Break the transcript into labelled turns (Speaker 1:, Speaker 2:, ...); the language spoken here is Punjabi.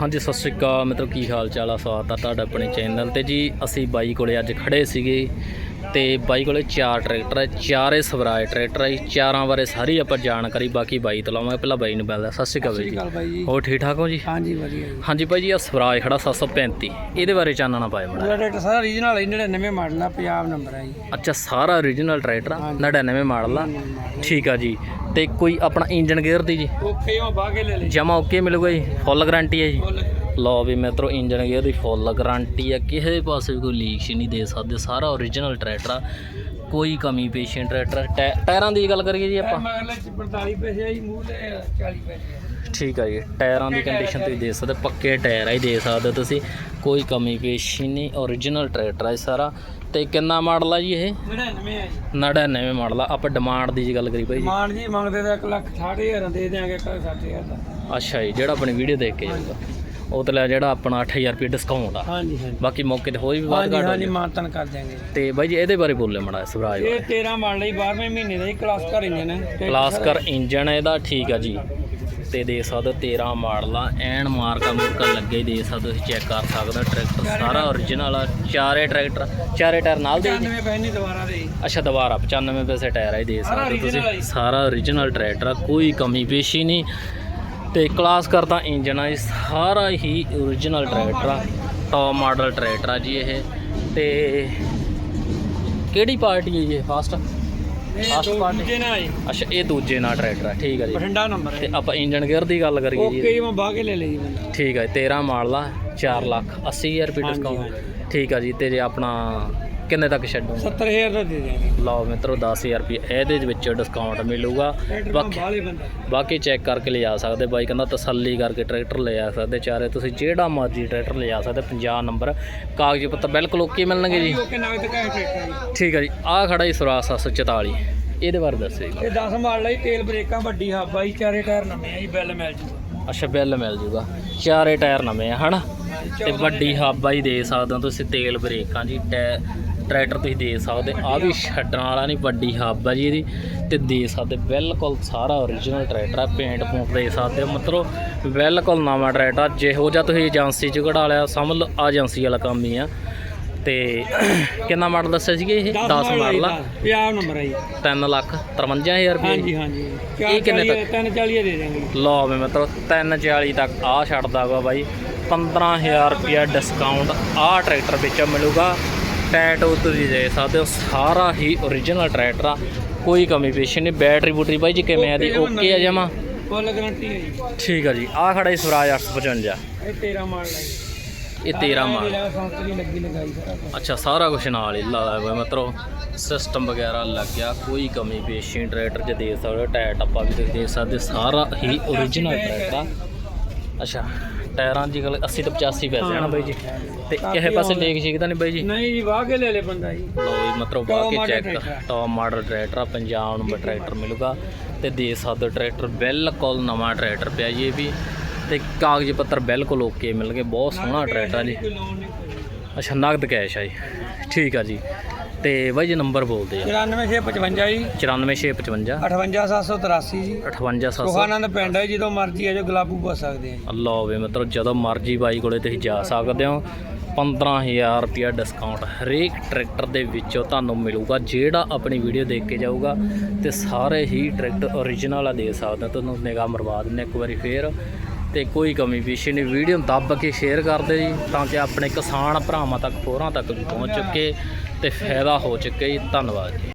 Speaker 1: ਹਾਂਜੀ ਸਤਿ ਸ਼੍ਰੀ ਅਕਾਲ। ਮਿੱਤਰੋ ਕੀ ਹਾਲ ਚਾਲ ਆ ਸਵਾਗਤ ਆ ਤੁਹਾਡਾ ਆਪਣੇ ਚੈਨਲ ਤੇ ਜੀ ਅਸੀਂ ਬਾਈ ਕੋਲੇ ਅੱਜ ਖੜੇ ਸੀਗੇ ਤੇ ਬਾਈ ਕੋਲੇ ਚਾਰ ਟਰੈਕਟਰ ਹੈ ਚਾਰੇ ਸਵਰਾਜ ਟਰੈਕਟਰ ਹੈ। ਚਾਰਾਂ ਬਾਰੇ ਸਾਰੀ ਆਪਾਂ ਜਾਣਕਾਰੀ ਬਾਕੀ ਬਾਈ ਤੋਂ ਲਵਾਂਗੇ। ਪਹਿਲਾਂ ਬਾਈ ਨੂੰ ਮਿਲਦਾ ਸਤਿ ਸ਼੍ਰੀ ਅਕਾਲ ਬਾਈ ਜੀ। ਹੋਰ ਠੀਕ ਠਾਕ ਹੋ ਜੀ?
Speaker 2: ਹਾਂਜੀ ਵਧੀਆ ਜੀ।
Speaker 1: ਹਾਂਜੀ ਬਾਈ ਜੀ ਆ ਸਵਰਾਜ ਖੜਾ 735 ਇਹਦੇ ਬਾਰੇ ਚਾਨਣਾ ਪਾਇਆ ਮੜਾ
Speaker 2: ਰੇਟ ਸਾਰਾ ਰੀਜਨਲ 99 ਮਾਡਲ ਆ ਪੰਜਾਬ ਨੰਬਰ ਆ ਜੀ।
Speaker 1: ਅੱਛਾ ਸਾਰਾ origignal ਟਰੈਕਟਰ ਆ
Speaker 2: ਹਾਂਜੀ।
Speaker 1: 99 ਮਾਡਲ ਆ। ਠੀਕ ਆ ਜੀ। ਤੇ ਕੋਈ ਆਪਣਾ ਇੰਜਨ ਗੇਅਰ ਦੀ ਜੀ।
Speaker 2: ਓਕੇ ਉਹ ਬਾਗੇ ਲੈ ਲੈ
Speaker 1: ਜਮਾ ਓਕੇ ਮਿਲੂਗਾ ਜੀ ਫੁੱਲ ਗਾਰੰਟੀ ਹੈ ਜੀ। ਲਓ ਵੀ ਮਿੱਤਰੋ ਇੰਜਨ ਗੇਅਰ ਦੀ ਫੁੱਲ ਗਾਰੰਟੀ ਆ ਕਿਸੇ ਪਾਸੇ ਵੀ ਕੋਈ ਲੀਕ ਨਹੀਂ ਦੇ ਸਕਦੇ। ਸਾਰਾ origignal ਟਰੈਕਟਰ ਆ। ਕੋਈ ਕਮੀ ਪੇਸ਼ੀ ਨਹੀਂ ਟਰੈਕਟਰ ਟਾਇਰਾਂ ਦੀ ਗੱਲ ਕਰੀਏ ਜੀ ਆਪਾਂ।
Speaker 2: ਮਗਰਲੇ ਚ 45 ਪੈਸੇ ਆ ਜੀ ਮੂੰਹ ਤੇ 40 ਪੈਸੇ ਆ।
Speaker 1: ਠੀਕ ਆ ਜੀ ਟਾਇਰਾਂ ਦੀ ਕੰਡੀਸ਼ਨ ਤੁਸੀਂ ਦੇਖ ਸਕਦੇ ਪੱਕੇ ਟਾਇਰ ਆ ਹੀ ਦੇ ਸਕਦੇ ਹੋ ਤੁਸੀਂ। ਕੋਈ ਕਮੀ ਪੇਸ਼ੀ ਨਹੀਂ origignal ਟਰੈਕਟਰ ਆ ਸਾਰਾ। ਤੇ ਕਿੰਨਾ ਮਾਡਲ ਆ ਜੀ ਇਹ?
Speaker 2: 99 ਆ ਜੀ।
Speaker 1: 99 ਮਾਡਲ ਆ। ਆਪਾਂ ਡਿਮਾਂਡ ਦੀ ਜੀ ਗੱਲ ਕਰੀ ਭਾਈ ਜੀ।
Speaker 2: ਮੰਗਦੇ ਤਾਂ 1 ਲੱਖ 60000 ਦੇ ਦਿਆਂਗੇ 60000 ਦਾ।
Speaker 1: ਅੱਛਾ ਜੀ ਜਿਹੜਾ ਆਪਣੀ ਵੀਡੀਓ ਦੇਖ ਕੇ ਜਾਊਗਾ ਉਹ ਤੇ ਲੈ ਜਿਹੜਾ ਆਪਣਾ 8000 ਰੁਪਏ ਡਿਸਕਾਊਂਟ ਆ।
Speaker 2: ਹਾਂਜੀ ਹਾਂਜੀ।
Speaker 1: ਬਾਕੀ ਮੌਕੇ ਤੇ ਹੋਰ ਵੀ
Speaker 2: ਹਾਂਜੀ
Speaker 1: ਘੱਟ ਹੋ
Speaker 2: ਹਾਂਜੀ
Speaker 1: ਜਾਊ।
Speaker 2: ਮਾਨਤਨ ਕਰ ਦਿਆਂਗੇ
Speaker 1: ਤੇ ਬਾਈ ਜੀ ਇਹਦੇ ਬਾਰੇ ਬੋਲੇ ਮੜਾ ਸਵਰਾਜ
Speaker 2: ਇਹ 13 ਮਾਡਲ ਹੀ 12ਵੇਂ ਮਹੀਨੇ ਦਾ ਹੀ ਕਲਾਸ ਕਰ ਇੰਜਨ ਹੈ ਤੇ
Speaker 1: ਕਲਾਸਕਰ ਇੰਜਨ ਇਹਦਾ ਠੀਕ ਆ ਜੀ। ਤੇ ਦੇ ਸਕਦੇ ਹੋ 13 ਮਾਡਲ ਆ ਐਨ ਮਾਰਕਾ ਮੁਰਕਾ ਲੱਗੇ ਦੇ ਸਕਦੇ ਤੁਸੀਂ ਚੈੱਕ ਕਰ ਸਕਦੇ ਟਰੈਕਟਰ ਸਾਰਾ origignal ਆ ਚਾਰੇ ਟਰੈਕਟਰ ਚਾਰੇ ਟਾਇਰ ਨਾਲ ਦੇ ਜੀ
Speaker 2: 99 ਪੈਸੇ ਦੁਬਾਰਾ ਦੇ।
Speaker 1: ਅੱਛਾ ਦੁਬਾਰਾ 95 ਪੈਸੇ ਟਾਇਰ ਆ ਇਹ ਦੇ
Speaker 2: ਸਾਰਾ
Speaker 1: ਸਕਦੇ ਤੁਸੀਂ। ਸਾਰਾ origignal ਟਰੈਕਟਰ ਆ ਕੋਈ ਕਮੀ ਪੇਸ਼ੀ ਨਹੀਂ। ਤੇ ਕਲਾਸ ਕਰਦਾ ਇੰਜਨ ਆ ਸਾਰਾ ਹੀ origignal ਟਰੈਕਟਰ ਆ ਟੌਪ ਮਾਡਲ ਟਰੈਕਟਰ ਆ ਜੀ ਇਹ। ਤੇ ਕਿਹੜੀ ਪਾਰਟੀ ਹੈ ਜੀ ਇਹ ਫਾਸਟ
Speaker 2: ਇਹ ਦੂਜੇ ਨਾਲ ਜੀ
Speaker 1: ਅੱਛਾ ਇਹ ਦੂਜੇ ਨਾਲ ਟਰੈਕਟਰ ਆ ਠੀਕ ਆ ਜੀ।
Speaker 2: ਬਠਿੰਡਾ ਨੰਬਰ
Speaker 1: ਤੇ
Speaker 2: ਹੈ
Speaker 1: ਆਪਾਂ ਇੰਜਨ ਗੇਅਰ ਦੀ ਗੱਲ ਕਰੀਏ
Speaker 2: ਓਕੇ
Speaker 1: ਜੀ।
Speaker 2: ਜੀ ਮੈਂ ਬਾਗੇ ਲੈ ਲਈ ਜੀ ਬੰਦਾ।
Speaker 1: ਠੀਕ ਹੈ 13 ਮਾਡਲ ਆ 4 ਲੱਖ 80000 ਰੁਪਏ ਡਿਸਕਾਊਂਟ ਠੀਕ ਆ ਜੀ ਤੇ ਜੇ ਆਪਣਾ ਕਿੰਨੇ ਤੱਕ ਛੱਡੋ
Speaker 2: 70000 ਦਾ ਦੇ ਦਿਆਂਗੇ।
Speaker 1: ਲਓ ਮਿੱਤਰੋ 10000 ਰੁਪਏ ਇਹਦੇ ਵਿੱਚ ਡਿਸਕਾਊਂਟ ਮਿਲੂਗਾ। ਬਾਕੀ ਬਾਕੀ ਚੈੱਕ ਕਰਕੇ ਲਿਜਾ ਸਕਦੇ ਬਾਈ ਕਹਿੰਦਾ ਤਸੱਲੀ ਕਰਕੇ ਟਰੈਕਟਰ ਲਿਜਾ ਸਕਦੇ ਚਾਰੇ। ਤੁਸੀਂ ਜਿਹੜਾ ਮਰਜ਼ੀ ਟਰੈਕਟਰ ਲਿਜਾ ਸਕਦੇ 50 ਨੰਬਰ ਕਾਗਜ਼ ਪੱਤਰ ਬਿਲਕੁਲ ਓਕੇ ਮਿਲਣਗੇ ਜੀ।
Speaker 2: ਓਕੇ ਟਰੈਕਟਰ
Speaker 1: ਠੀਕ ਆ ਜੀ ਆਹ ਖੜਾ ਜੀ ਸਵਰਾਜ 744 ਇਹਦੇ ਬਾਰੇ ਦੱਸੋ ਜੀ।
Speaker 2: ਇਹ 10 ਮਾਡਲ ਹੈ ਤੇਲ ਬ੍ਰੇਕਾਂ ਵੱਡੀ ਹੱਬ ਆ ਜੀ ਚਾਰੇ ਟਾਇਰ ਨਵੇਂ ਆ ਜੀ ਬੈਲ ਮਿਲ ਜੂਗਾ।
Speaker 1: ਅੱਛਾ ਬਿੱਲ ਮਿਲ ਜੂਗਾ। ਚਾਰੇ ਟਾਇਰ ਨਵੇਂ ਆ ਹਨਾ? ਤੇ ਵੱਡੀ ਹੱਬ ਆ ਜੀ ਦੇ ਸਕਦੇ ਹੋ ਤੁਸੀਂ ਤੇਲ ਬ੍ਰੇਕਾਂ ਜੀ ਟੈ- ਟਰੈਕਟਰ ਤੁਸੀਂ ਦੇ ਸਕਦੇ ਆ ਵੀ ਛੱਡਣ ਵਾਲਾ ਨਹੀਂ ਵੱਡੀ ਹੱਬ ਆ ਜੀ ਇਹਦੀ। ਤੇ ਦੇ ਸਕਦੇ ਬਿਲਕੁਲ ਸਾਰਾ origignal ਟਰੈਕਟਰ ਆ ਪੇਂਟ ਪੂੰਟ ਦੇ ਸਕਦੇ ਮਤਲਬ ਬਿਲਕੁਲ ਨਵਾਂ ਟਰੈਕਟਰ ਆ। ਜਿਹੋ ਜਿਹਾ ਤੁਸੀਂ ਏਜੰਸੀ ਚ ਕਢਾ ਲਿਆ ਸਮਝ ਲਓ ਆ ਏਜੰਸੀ ਵਾਲਾ ਕੰਮ ਹੀ ਆ। ਤੇ ਕਿੰਨਾ ਮਾਡਲ ਦੱਸਿਆ ਸੀਗੇ ਇਹ? 10 ਮਾਡਲ ਆ
Speaker 2: ਪੰਜਾਬ ਨੰਬਰ ਹੈ ਜੀ।
Speaker 1: 3 ਲੱਖ 53000 ਰੁਪਏ।
Speaker 2: ਹਾਂਜੀ ਹਾਂਜੀ।
Speaker 1: ਇਹ ਕਿੰਨੇ ਤੱਕ?
Speaker 2: 340 ਦੇ ਦਿਆਂਗੇ।
Speaker 1: ਲਓ ਵੀ ਮਤਲਬ 340 ਤੱਕ ਆ ਛੱਡਦਾ ਵਾ ਬਾਈ। 15000 ਰੁਪਿਆ ਡਿਸਕਾਊਂਟ ਆ ਟਰੈਕਟਰ ਵਿੱਚ ਮਿਲੂਗਾ। ਟੈਟ ਤੁਸੀਂ ਦੇ ਸਕਦੇ ਹੋ ਸਾਰਾ ਹੀ origignal ਟਰੈਕਟਰ ਆ ਕੋਈ ਕਮੀ ਪੇਸ਼ੀ ਨਹੀਂ ਬੈਟਰੀ ਬੂਟਰੀ ਬਾਈ ਜੀ ਕਿਵੇਂ ਆ ਦੀ ਓਕੇ ਆ ਜਮਾ?
Speaker 2: ਫੁੱਲ ਗਾਰੰਟੀ ਹੈ ਜੀ।
Speaker 1: ਠੀਕ ਆ ਜੀ ਆ ਖੜਾ ਜੀ ਸਵਰਾਜ 855
Speaker 2: ਇਹ 13 ਮਾਡਲ ਹੈ
Speaker 1: ਇਹ 13 ਮਾਡਲ।
Speaker 2: ਲੱਗੀ।
Speaker 1: ਅੱਛਾ ਸਾਰਾ ਕੁਝ ਨਾਲ ਹੀ ਲਾਇਆ ਹੋਇਆ ਮਤਲਬ ਸਿਸਟਮ ਵਗੈਰਾ ਲੱਗਿਆ ਕੋਈ ਕਮੀ ਪੇਸ਼ੀ ਨਹੀਂ ਟਰੈਕਟਰ 'ਚ ਦੇ ਸਕਦੇ ਹੋ ਟਾਇਰ ਟੱਪਾ ਵੀ ਤੁਸੀਂ ਦੇ ਸਕਦੇ ਸਾਰਾ ਹੀ origignal ਟਰੈਕਟਰ ਆ। ਅੱਛਾ ਟਾਇਰਾਂ ਦੀ ਗੱਲ 80 ਤੋਂ 85 ਪੈਸੇ ਆ ਨਾ ਬਾਈ ਜੀ। ਤੇ ਕਿਸੇ ਪਾਸੇ ਲੇਕ ਸ਼ੇਕ ਤਾਂ ਨਹੀਂ ਬਾਈ ਜੀ?
Speaker 2: ਨਹੀਂ ਜੀ ਵਾਹ ਕੇ ਲੈ ਲੈ ਬੰਦਾ ਜੀ।
Speaker 1: ਲਓ ਜੀ ਮਤਲਬ ਬਾਕੀ
Speaker 2: model
Speaker 1: check. Top model tractor ਆ ਪੰਜਾਬ ਨੰਬਰ ਟਰੈਕਟਰ ਮਿਲੂਗਾ ਤੇ ਦੇ ਸਕਦੇ ਟਰੈਕਟਰ ਬਿਲਕੁਲ ਨਵਾਂ ਟਰੈਕਟਰ ਪਿਆ ਜੀ ਇਹ ਵੀ। ਤੇ ਕਾਗਜ਼ ਪੱਤਰ ਬਿਲਕੁਲ ਓਕੇ ਮਿਲਣਗੇ ਬਹੁਤ ਸੋਹਣਾ ਟਰੈਕਟਰ ਆ ਜੀ। ਅੱਛਾ ਨਗਦ ਕੈਸ਼ ਆ ਜੀ। ਠੀਕ ਆ ਜੀ। ਤੇ ਬਾਈ ਜੀ ਨੰਬਰ ਬੋਲਦੇ ਆ।
Speaker 2: 94655 ਜੀ।
Speaker 1: 94655
Speaker 2: 58783 ਜੀ।
Speaker 1: 58700
Speaker 2: ਸੁਖਾਨੰਦ ਪਿੰਡ ਹੈ ਜਦੋਂ ਮਰਜ਼ੀ ਆ ਜਾਓ ਗਲਾਬੂ ਪੁੱਛ ਸਕਦੇ ਆ ਜੀ।
Speaker 1: ਲਓ ਵੀ ਮਤਲਬ ਜਦੋਂ ਮਰਜ਼ੀ ਬਾਈ ਕੋਲੇ ਤੁਸੀਂ ਜਾ ਸਕਦੇ ਹੋ। 15000 ਰੁਪਿਆ ਡਿਸਕਾਊਂਟ ਹਰੇਕ ਟਰੈਕਟਰ ਦੇ ਵਿੱਚੋਂ ਤੁਹਾਨੂੰ ਮਿਲੂਗਾ ਜਿਹੜਾ ਆਪਣੀ ਵੀਡੀਓ ਦੇਖ ਕੇ ਜਾਊਗਾ ਤੇ ਸਾਰੇ ਹੀ ਟਰੈਕਟਰ origignal ਆ ਦੇ ਸਕਦੇ ਤੁਹਾਨੂੰ ਨਿਗਾਹ ਮਰਵਾ ਦਿੰਦੇ ਇੱਕ ਵਾਰੀ ਫੇਰ। ਤੇ ਕੋਈ ਕਮੀ ਪੇਸ਼ੀ ਨਹੀਂ। ਵੀਡੀਓ ਦੱਬ ਕੇ ਸ਼ੇਅਰ ਕਰਦੇ ਜੀ, ਤਾਂ ਕਿ ਆਪਣੇ ਕਿਸਾਨ ਭਰਾਵਾਂ ਤੱਕ, ਹੋਰਾਂ ਤੱਕ ਵੀ ਪਹੁੰਚ ਚੁੱਕੇ ਤੇ ਫਾਇਦਾ ਹੋ ਚੁੱਕੇ ਜੀ। ਧੰਨਵਾਦ ਜੀ।